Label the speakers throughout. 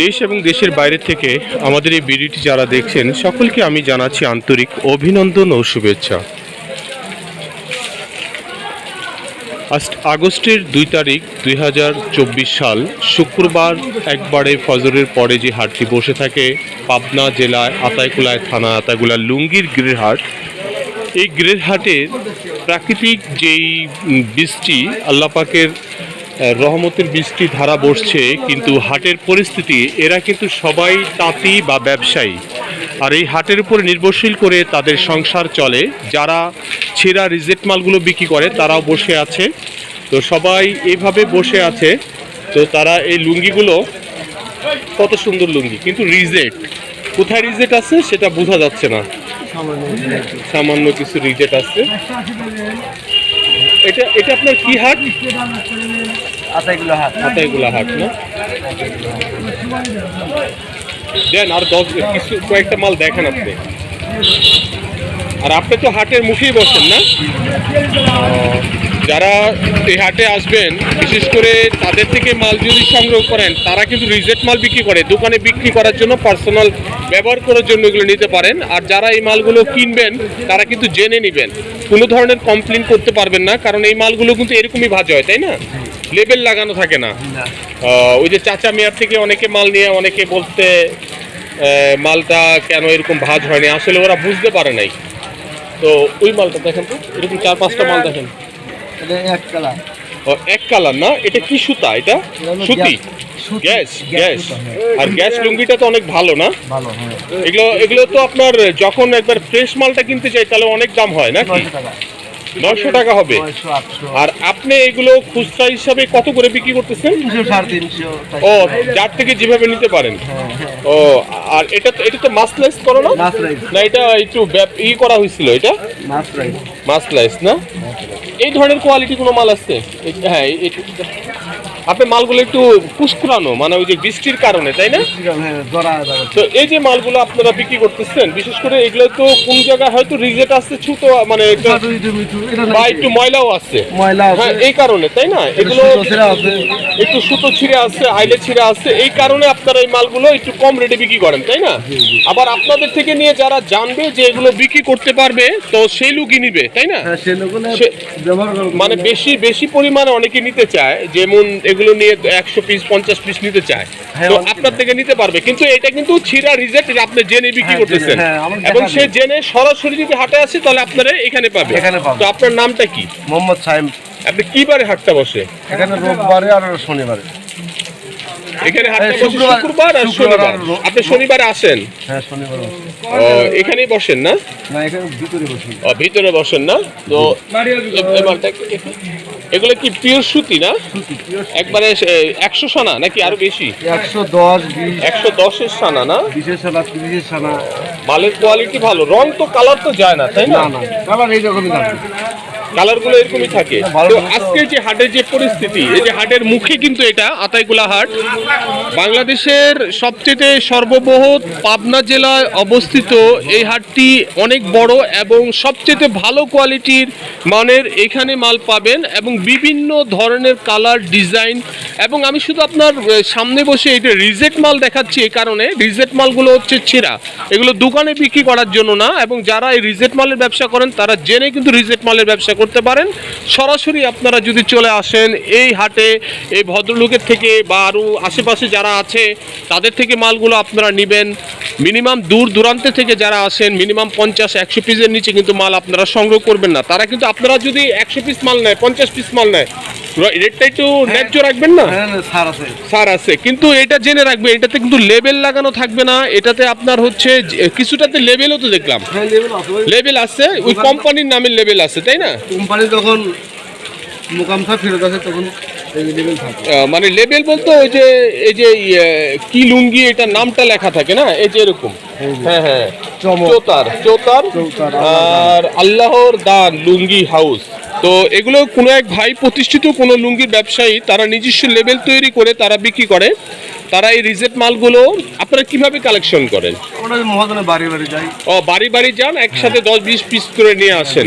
Speaker 1: দেশ এবং দেশের বাইরে থেকে আমাদের এই ভিডিওটি যারা দেখছেন, সকলকে আমি জানাচ্ছি আন্তরিক অভিনন্দন ও শুভেচ্ছা। আগস্টের দুই তারিখ দুই হাজার চব্বিশ সাল, শুক্রবার একবারে ফজরের পরে যে হাটটি বসে থাকে, পাবনা জেলায় আতাইকুলায় থানা আতাইকুলা লুঙ্গির গৃহের হাট এই গৃহের হাটের প্রাকৃতিক যেই বৃষ্টি আল্লাপাকের রহমতের বৃষ্টি ধারা বসছে, কিন্তু হাটের পরিস্থিতি, এরা কিন্তু সবাই তাঁতি বা ব্যবসায়ী। আর এই হাটের উপর নির্ভরশীল করে তাদের সংসার চলে। যারা ছেঁড়া রিজেক্ট মালগুলো বিক্রি করে, তারাও বসে আছে। তো সবাই এভাবে বসে আছে। তো তারা এই লুঙ্গিগুলো, কত সুন্দর লুঙ্গি, কিন্তু রিজেক্ট। কোথায় রিজেক্ট আছে, সেটা বোঝা যাচ্ছে না। সামান্য কিছু রিজেক্ট আছে। এটা এটা আপনার কি হাট?
Speaker 2: আতাইগুলো
Speaker 1: হাট। হাট না? দেন আর দশ কিছু কয়েকটা মাল দেখেন আপনি। আর আপনি তো হাটের মুখেই বসেন না? যারা এই হাটে আসবেন বিশেষ করে তাদের থেকে মাল যদি সংগ্রহ করেন তারা কিন্তু রিজেক্ট মাল বিক্রি করে দোকানে বিক্রি করার জন্য পার্সোনাল ব্যবহার করার জন্য এগুলো নিতে পারেন। আর যারা এই মালগুলো কিনবেন তারা কিন্তু জেনে নেবেন। কোনো ধরনের কমপ্লেন করতে পারবেন না কারণ এই মালগুলো কিন্তু এরকমই ভাজ হয় তাই না? লেবেল লাগানো থাকে না। ওই যে চাচা মিয়ার থেকে অনেকে মাল নিয়ে অনেকে বলতে মালটা কেন এরকম ভাজ হয়নি? আসলে ওরা বুঝতে পারে নাই। তো ওই মালটা দেখেন তো এরকম চার পাঁচটা মাল দেখেন।
Speaker 2: এক কালার।
Speaker 1: ও, এক কালার না? এটা কি সুতা? এটা সুতি? গ্যাস গ্যাস আর গ্যাস লুঙ্গিটা তো অনেক ভালো না?
Speaker 2: ভালো হ্যাঁ।
Speaker 1: এগুলো এগুলো তো আপনার যখন একবার ফ্রেশ মালটা কিনতে চাই তাহলে অনেক দাম হয় নাকি?
Speaker 2: নয়শো টাকা
Speaker 1: হবে। আর আপনি এগুলো খুচরা হিসাবে কত করে বিক্রি করতেছেন? ও যার থেকে যেভাবে নিতে পারেন।
Speaker 2: হ্যাঁ হ্যাঁ।
Speaker 1: ও আর এটা তো এটা তো মাসলাইজ করো না? না এটা একটু ই করা হয়েছিল এটা?
Speaker 2: মাছ
Speaker 1: লাইস না? এই ধরনের কোয়ালিটি কোনো মাল আসছে হ্যাঁ আপনি মালগুলো একটু পুষ্কুরানো মানে ওই যে বৃষ্টির কারণে তাই না?
Speaker 2: হ্যাঁ
Speaker 1: তো এই যে মালগুলো আপনারা বিক্রি করতেছেন বিশেষ করে এগুলো তো কোন জায়গায় হয়তো রিজেট আছে ছুতো মানে বা একটু ময়লাও আছে। হ্যাঁ এই কারণে তাই না? এগুলো একটু সুতো ছিঁড়ে আছে আইলে ছিঁড়ে আছে এই কারণে আপনারা এই মালগুলো একটু কম রেটে বিক্রি করেন তাই না? আবার আপনাদের থেকে নিয়ে যারা জানবে যে এগুলো বিক্রি করতে পারবে তো সেই লোকই নিবে তাই না?
Speaker 2: হ্যাঁ
Speaker 1: মানে বেশি বেশি পরিমাণে অনেকে নিতে চায় যেমন এগুলো নিয়ে একশো পিস পঞ্চাশ পিস নিতে চায়।
Speaker 2: হ্যাঁ,
Speaker 1: তো আপনার থেকে নিতে পারবে। কিন্তু এটা কিন্তু ছিঁড়া রিজেক্ট আপনি জেনে বিক্রি
Speaker 2: হ্যাঁ,
Speaker 1: করতেছেন।
Speaker 2: হ্যাঁ,
Speaker 1: এবং সে জেনে সরাসরি যদি হাটে আসে তাহলে আপনারা এখানে পাবে তো আপনার নামটা কি?
Speaker 2: মোহাম্মদ সাইম
Speaker 1: আপনি কি বারে হাটটা বসে?
Speaker 2: এখানে রোববারে আর শনিবারে।
Speaker 1: এখানে হাটটা বসে
Speaker 2: শুক্রবার-
Speaker 1: শুক্রবার আর শনিবার। আপনি শনিবারে আসেন?
Speaker 2: হ্যাঁ শনিবার
Speaker 1: ও, এখানেই বসেন না?
Speaker 2: না এখানে ভিতরে বসি।
Speaker 1: ও, ভিতরে বসেন না? তো এগুলো কি পিওর সুতি না? একবারে একশো সানা নাকি আরও বেশি?
Speaker 2: একশো দশ
Speaker 1: একশো দশের সানা না?
Speaker 2: বিশের সানা তিরিশের সানা।
Speaker 1: মালের কোয়ালিটি ভালো। রং তো কালার তো যায় না তাই না?
Speaker 2: না না কালার এইরকমই থাকবে
Speaker 1: কালারগুলো এরকমই থাকে। তো আজকে যে হাটের যে পরিস্থিতি, এই যে হাটের মুখে কিন্তু এটা, আতাইকুলা হাট, বাংলাদেশের সবচেয়ে সর্ববৃহৎ পাবনা জেলায় অবস্থিত এই হাটটি অনেক বড় এবং সবচেয়ে ভালো কোয়ালিটির মানের এখানে মাল পাবেন এবং বিভিন্ন ধরনের কালার, ডিজাইন এবং আমি শুধু আপনার সামনে বসে এটা রিজেক্ট মাল দেখাচ্ছি এই কারণে, রিজেক্ট মালগুলো হচ্ছে ছেঁড়া। এগুলো দোকানে বিক্রি করার জন্য না এবং যারা এই রিজেক্ট মালের ব্যবসা করেন, তারা জেনে কিন্তু রিজেক্ট মালের ব্যবসা করতে পারেন। সরাসরি আপনারা যদি চলে আসেন এই হাটে এই ভদ্রলোকের থেকে বা আরও আশেপাশে যারা আছে তাদের থেকে মালগুলো আপনারা নেবেন। মিনিমাম দূর দূরান্তে থেকে যারা আসেন মিনিমাম পঞ্চাশ একশো পিসের নিচে কিন্তু মাল আপনারা সংগ্রহ করবেন না। তারা কিন্তু আপনারা যদি একশো পিস মাল নেয় পঞ্চাশ পিস মাল নেয় রেটটা একটু ন্যায্য রাখবেন না?
Speaker 2: হ্যাঁ সার আছে।
Speaker 1: সার আছে। কিন্তু এটা জেনে রাখবে এটাতে কিন্তু লেবেল লাগানো থাকবে না। এটাতে আপনার হচ্ছে কিছুটাতে লেবেলও তো দেখলাম।
Speaker 2: হ্যাঁ
Speaker 1: লেবেল আছে। ওই কোম্পানির নামের লেবেল আছে তাই না?
Speaker 2: কোম্পানি যখন মোকামসা ফেরত আসে তখন
Speaker 1: মানে লেবেল বলতে ওই যে এই যে ইয়ে, কি লুঙ্গি এটা নামটা লেখা থাকে না এই যে এরকম। হ্যাঁ হ্যাঁ চোতার চোতার। আর আল্লাহর দান লুঙ্গি হাউস। তো এগুলো কোনো এক ভাই প্রতিষ্ঠিত কোনো লুঙ্গির ব্যবসায়ী তারা নিজস্ব লেভেল তৈরি করে তারা বিক্রি করে। তারা এই রিজেক্ট মালগুলো আপনারা কীভাবে কালেকশন করেন?
Speaker 2: বাড়ি বাড়ি যাই।
Speaker 1: ও বাড়ি বাড়ি যান একসাথে দশ বিশ পিস করে নিয়ে আসেন।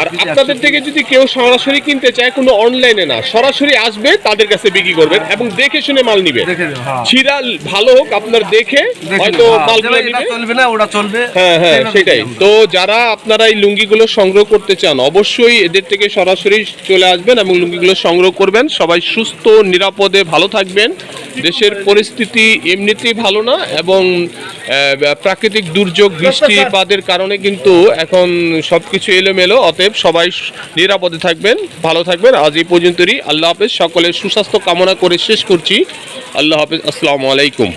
Speaker 1: আর আপনাদের থেকে যদি কেউ সরাসরি কিনতে চায় কোনো অনলাইনে না সরাসরি আসবে তাদের কাছে বিক্রি করবেন এবং দেখে শুনে মাল নিবে।
Speaker 2: হ্যাঁ।
Speaker 1: ছিরা ভালো হোক আপনার দেখে হয়তো
Speaker 2: হ্যাঁ,
Speaker 1: মালগুলো নিবে
Speaker 2: চলবে না ওটা চলবে।
Speaker 1: হ্যাঁ হ্যাঁ সেটাই। তো যারা আপনারা এই লুঙ্গিগুলো সংগ্রহ করতে চান অবশ্যই এদের থেকে সরাসরি চলে আসবেন এবং লুঙ্গিগুলো সংগ্রহ করবেন। সবাই সুস্থ নিরাপদে ভালো থাকবেন। দেশের পরিস্থিতি এমনিতেই ভালো না এবং প্রাকৃতিক দুর্যোগ বৃষ্টিপাতের কারণে কিন্তু এখন সবকিছু এলোমেলো। অতএব সবাই নিরাপদে থাকবেন ভালো থাকবেন। আজ এই পর্যন্তই। আল্লাহ হাফেজ। সকলের সুস্বাস্থ্য কামনা করে শেষ করছি। আল্লাহ হাফেজ। আসসালামু আলাইকুম।